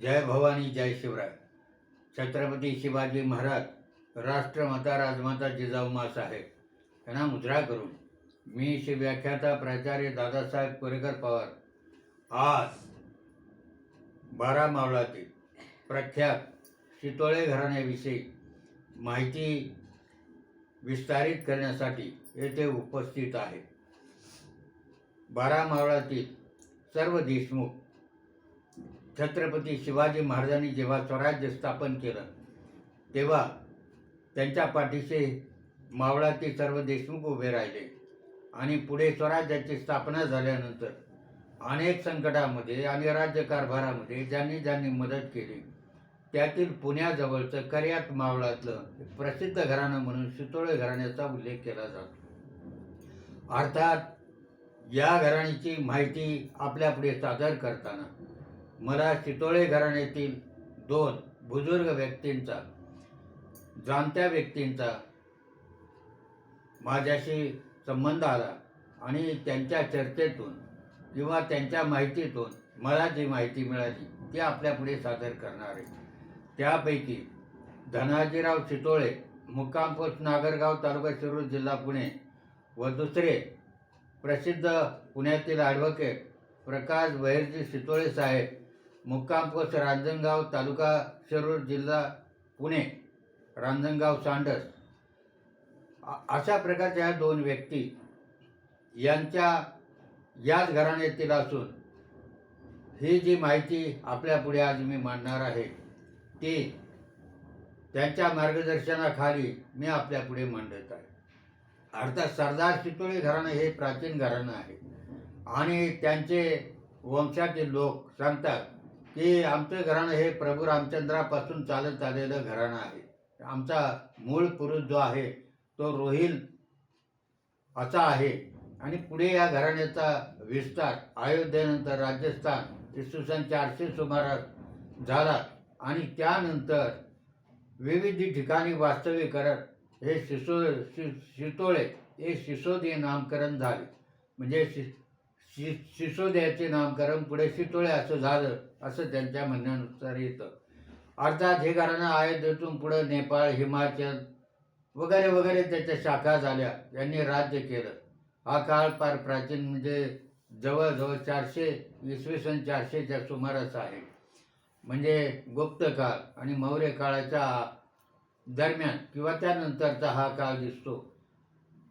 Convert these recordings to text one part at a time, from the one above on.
जय भवानी जय शिवराय. छत्रपती शिवाजी महाराज राष्ट्रमाता राजमाता जिजाऊ साहेब यांना मुद्रा करून मी श्री व्याख्याता प्राचार्य दादासाहेब कोरेकर पवार आज बारा मावळातील प्रख्यात शितोळे घराण्याविषयी माहिती विस्तारित करण्यासाठी येथे उपस्थित आहे. बारा मावळातील सर्व देशमुख छत्रपती शिवाजी महाराजांनी जेव्हा स्वराज्य स्थापन केलं तेव्हा त्यांच्या पाठीशी मावळातील सर्व देशमुख उभे राहिले आणि पुढे स्वराज्याची स्थापना झाल्यानंतर अनेक संकटामध्ये आणि राज्यकारभारामध्ये ज्यांनी ज्यांनी मदत केली त्यातील पुण्याजवळचं कर्यात मावळातलं प्रसिद्ध घराणं म्हणून शितोळे घराण्याचा उल्लेख केला जातो. अर्थात या घराण्याची माहिती आपल्यापुढे सादर करताना मला चितोळे घराण्यातील दोन बुजुर्ग व्यक्तींचा जाणत्या व्यक्तींचा माझ्याशी संबंध आला आणि त्यांच्या चर्चेतून किंवा त्यांच्या माहितीतून मला जी माहिती मिळाली ती आपल्यापुढे सादर करणार आहे. त्यापैकी धनाजीराव चितोळे मुक्काम पोस्ट नागरगाव तालुका शिरूर जिल्हा पुणे व दुसरे प्रसिद्ध पुण्यातील ॲडव्होकेट प्रकाश बहिर्जी सितोळे साहेब मुक्काम पोस्ट रांजणगाव तालुका शिरूर जिल्हा पुणे रांजणगाव सांडस. अशा प्रकारच्या ह्या दोन व्यक्ती यांच्या याच घराण्यातील असून ही जी माहिती आपल्यापुढे आज मी मांडणार आहे ती त्यांच्या मार्गदर्शनाखाली मी आपल्यापुढे मांडत आहे. अर्थात सरदार चितोळे घराणं हे प्राचीन घराणं आहे. आणि त्यांचे वंशातील लोक सांगतात की आमचं घराणं हे प्रभू रामचंद्रापासून चालत आलेलं घराणं आहे. आमचा मूळ पुरुष जो आहे तो रोहिल असा आहे. आणि पुढे या घराण्याचा विस्तार अयोध्येनंतर राजस्थान इसवी सन चारशे सुमारास झाला. आणि त्यानंतर विविध ठिकाणी वास्तव्य करत हे शिसो शि शितोळे हे सिसोदे नामकरण झाले. म्हणजे शि शि सिसोद्याचे नामकरण पुढे शितोळे असं झालं असं त्यांच्या म्हणण्यानुसार येतं. अर्थात हे घराणं अयोध्येतून पुढं नेपाळ हिमाचल वगैरे वगैरे त्याच्या शाखा झाल्या यांनी राज्य केलं. हा काळ फार प्राचीन म्हणजे जवळजवळ चारशे इसवी सन चारशेच्या सुमारास आहे. म्हणजे गुप्त काळ आणि मौर्य काळाच्या दरम्यान किंवा त्यानंतरचा हा काळ दिसतो.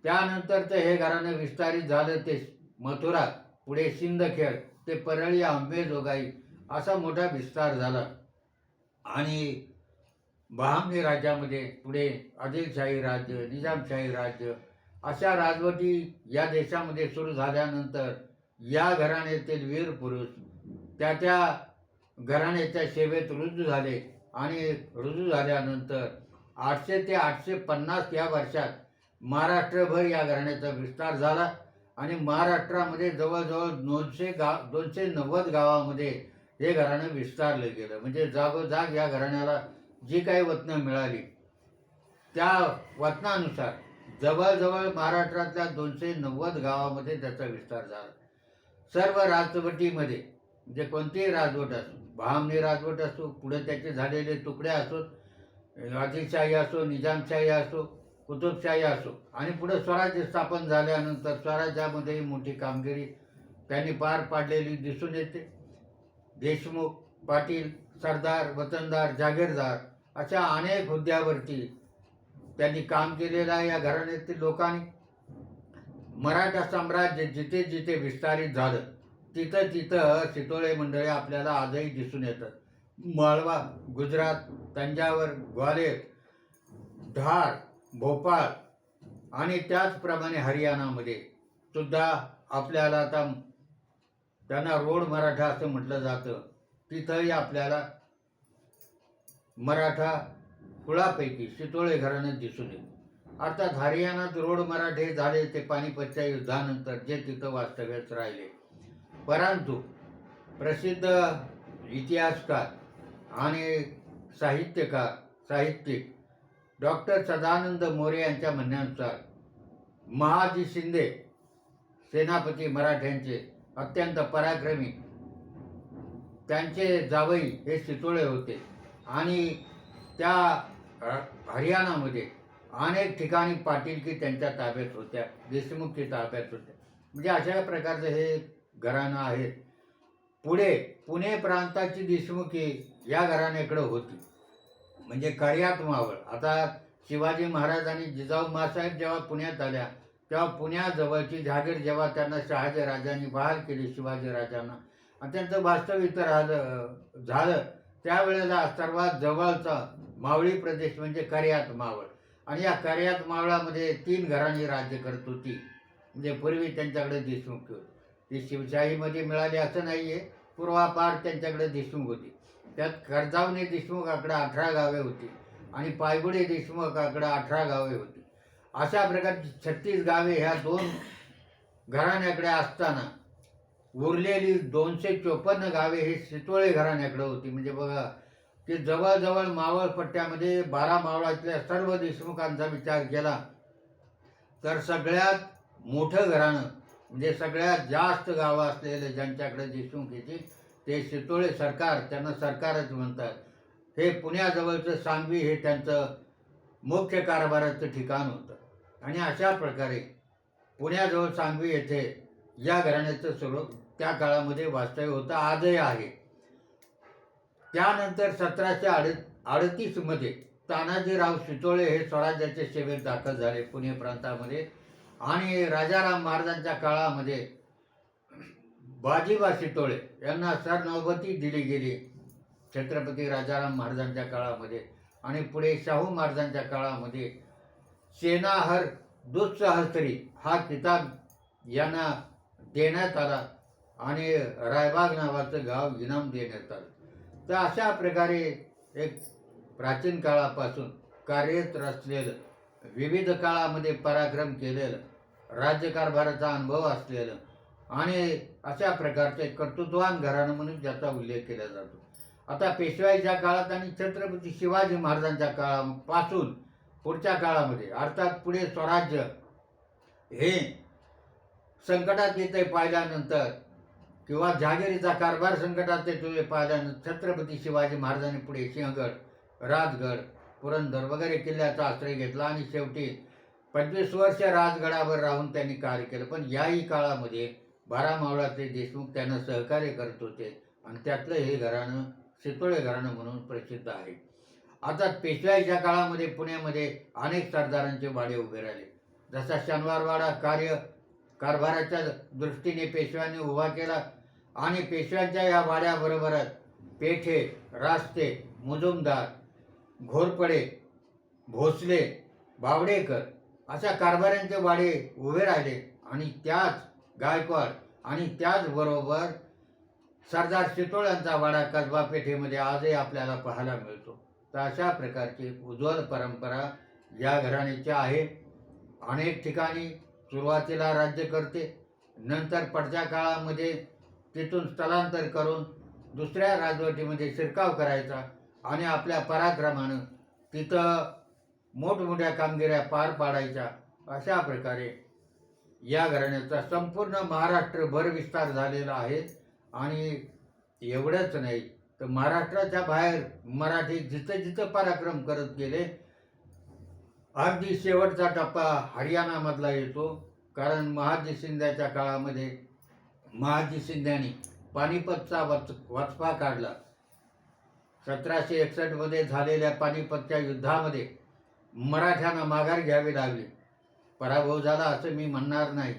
त्यानंतरचं हे घराणं विस्तारित झालं ते मथुरा पुढे सिंदखेड ते परळी आंबेजोगाई असा मोठा विस्तार झाला. आणि बहामनी राज्यामध्ये पुढे आदिलशाही राज्य निजामशाही राज्य अशा राजवटी या देशामध्ये सुरू झाल्यानंतर या घराण्यातील वीर पुरुष त्या त्या घराण्याच्या सेवेत रुजू झाले. आणि रुजू झाल्यानंतर आठशे ते आठशे पन्नास या वर्षात महाराष्ट्रभर या घराण्याचा विस्तार झाला. आणि महाराष्ट्रामध्ये जवळजवळ दोनशे गाव दोनशे नव्वद गावामध्ये हे घराणं विस्तारलं गेलं. म्हणजे जागोजाग या घराण्याला जी काही वतनं मिळाली त्या वतनानुसार जवळजवळ महाराष्ट्रातल्या दोनशे नव्वद गावामध्ये त्याचा विस्तार झाला. सर्व राजवटीमध्ये म्हणजे कोणतीही राजवट असो बहामनी राजवट असो पुढे त्याचे झालेले तुकडे असो आदिलशाही असो निजामशाही असो कुतुबशाही असो. आणि पुढे स्वराज्य स्थापन झाल्यानंतर स्वराज्यामध्येही मोठी कामगिरी त्यांनी पार पाडलेली दिसून येते. देशमुख पाटील सरदार वतनदार जागीरदार अशा अनेक हुद्द्यावरती त्यांनी काम केलेलं आहे या घराण्यातील लोकांनी. मराठा साम्राज्य जिथे जिथे विस्तारित झालं तिथं तिथं शितोळे मंडळे आपल्याला आजही दिसून येतात. माळवा गुजरात तंजावर ग्वालेर धार भोपाळ आणि त्याचप्रमाणे हरियाणामध्ये सुद्धा आपल्याला आता त्यांना रोड मराठा असं म्हटलं जातं. तिथंही आपल्याला मराठा कुळापैकी शितोळे घराणं दिसून येतं. अर्थात हरियाणात रोड मराठे झाले ते पानिपतच्या युद्धानंतर जे तिथं वास्तव्यात राहिले. परंतु प्रसिद्ध इतिहासकार आणि साहित्यकार साहित्यिक डॉक्टर सदानंद मोरे यांच्या म्हणण्यानुसार महाजी शिंदे सेनापती मराठ्यांचे अत्यंत पराक्रमी. त्यांचे जावई हे चितोळे होते आणि त्या हरियाणामध्ये अनेक ठिकाणी पाटीलकी त्यांच्या ताब्यात होत्या देशमुखची ताब्यात होत्या. म्हणजे अशा प्रकारचं हे घराणं आहेत. पुढे पुणे प्रांताची देशमुखी या घराण्याकडे होती. म्हणजे कर्यात मावळ. आता शिवाजी महाराज आणि जिजाऊ मासाहेब जेव्हा पुण्यात आल्या तेव्हा पुण्याजवळची जहागीर जेव्हा त्यांना शहाजी राजांनी बहाल केली शिवाजी राजांना आणि त्यांचं वास्तविक इथं राहिलं झालं. त्यावेळेला सर्वात जवळचा मावळी प्रदेश म्हणजे कर्यात मावळ. आणि या कर्यात मावळामध्ये तीन घरांनी राज्य करत होती. म्हणजे पूर्वी त्यांच्याकडे देशमुख होते ती शिवशाहीमध्ये मिळाली असं नाही आहे पूर्वापार त्यांच्याकडे देशमुख होती. त्यात कर्जावणे देशमुखाकडे अठरा गावे होती आणि पायगुडे देशमुखाकडे अठरा गावे होती. अशा प्रकारची छत्तीस गावे ह्या दोन घराण्याकडे असताना उरलेली दोनशे चोपन्न गावे हे सितोळे घराण्याकडे होती. म्हणजे बघा की जवळजवळ मावळ पट्ट्यामध्ये बारा मावळातल्या सर्व देशमुखांचा विचार केला तर सगळ्यात मोठं घराणं म्हणजे सगळ्यात जास्त गावं असलेले ज्यांच्याकडे देशमुख येते ते शितोळे सरकार त्यांना सरकारच म्हणतात. हे पुण्याजवळचं सांगवी हे त्यांचं मुख्य कारभाराचं ठिकाण होतं. आणि अशा प्रकारे पुण्याजवळ सांगवी येथे या घराण्याचं स्वरूप त्या काळामध्ये वास्तव्य होतं आजही आहे. त्यानंतर सतराशे अड अडतीसमध्ये तानाजीराव शितोळे हे स्वराज्याच्या सेवेत दाखल झाले पुणे प्रांतामध्ये. आणि राजाराम महाराजांच्या काळामध्ये बाजीबा शितोळे यांना सरनौबती दिली गेली. छत्रपती राजाराम महाराजांच्या काळामध्ये आणि पुढे शाहू महाराजांच्या काळामध्ये सेनाहर दुःसहस्त्री हा किताब यांना देण्यात आला आणि रायबाग नावाचं गाव इनाम देण्यात आलं. तर अशा प्रकारे एक प्राचीन काळापासून कार्यरत असलेलं विविध काळामध्ये पराक्रम केलेलं राज्यकारभाराचा अनुभव असलेलं आणि अशा प्रकारचे कर्तृत्वान घराणं म्हणून ज्याचा उल्लेख केला जातो. आता पेशवाईच्या काळात आणि छत्रपती शिवाजी महाराजांच्या काळापासून पुढच्या काळामध्ये अर्थात पुढे स्वराज्य हे संकटात येते पाहिल्यानंतर किंवा जहागिरीचा कारभार संकटात येतोय पाहिल्यानंतर छत्रपती शिवाजी महाराजांनी पुढे सिंहगड राजगड पुरंदर वगैरे किल्ल्याचा आश्रय घेतला आणि शेवटी पंचवीस वर्ष राजगडावर राहून त्यांनी कार्य केलं. पण याही काळामध्ये बारामावळाचे देशमुख त्यांना सहकार्य करत होते आणि त्यातलं हे घराणं सितोळे घराणं म्हणून प्रसिद्ध आहे. आता पेशवाईच्या काळामध्ये पुण्यामध्ये अनेक सरदारांचे वाडे उभे राहिले. जसा शनिवारवाडा कार्य कारभाराच्या दृष्टीने पेशव्यांनी उभा केला आणि पेशव्यांच्या या वाड्याबरोबरच पेठे रास्ते मुजुमदार घोरपडे भोसले बावडेकर अशा कारभाऱ्यांचे वाडे उभे राहिले आणि त्याच गायकवाड आणि त्याचबरोबर सरदार शितोळ्यांचा वाडा कसबा पेठेमध्ये आजही आपल्याला पाहायला मिळतो. तर अशा प्रकारची उज्ज्वल परंपरा या घराण्याची आहे. अनेक ठिकाणी सुरुवातीला राज्य करते नंतर पडत्या काळामध्ये तिथून स्थलांतर करून दुसऱ्या राजवटीमध्ये शिरकाव करायचा आणि आपल्या पराक्रमानं तिथं मोठमोठ्या कामगिऱ्या पार पाडायच्या अशा प्रकारे या घराण्याचा संपूर्ण महाराष्ट्रभर विस्तार झालेला आहे. आणि एवढंच नाही तर महाराष्ट्राच्या बाहेर मराठी जिथं जिथं पराक्रम करत गेले अगदी शेवटचा टप्पा हरियाणामधला येतो. कारण महाजी शिंद्याच्या काळामध्ये महाजी शिंद्यानी पानिपतचा वच वचपा काढला. सतराशे एकसष्टमध्ये झालेल्या पानिपतच्या युद्धामध्ये मराठ्यांना माघार घ्यावी लागली. पराभव झाला असं मी म्हणणार नाही.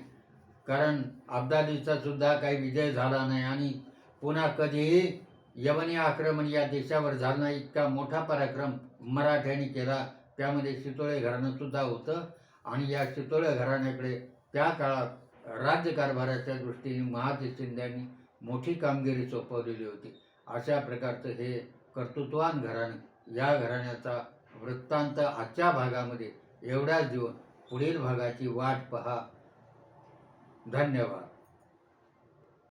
कारण अब्दालीचा सुद्धा काही विजय झाला नाही आणि पुन्हा कधीही यवनी आक्रमण या देशावर झाला इतका मोठा पराक्रम मराठ्यांनी केला. त्यामध्ये शितोळे घराणं सुद्धा होतं आणि या शितोळे घराण्याकडे त्या काळात राज्यकारभाराच्या दृष्टीने महाजी शिंद्यांनी मोठी कामगिरी सोपवलेली होती. अशा प्रकारचं हे कर्तृत्वान घराणं या घराण्याचा वृत्तांत आजच्या भागामध्ये एवढाच देऊन पुढील भागाची वाट पहा. धन्यवाद.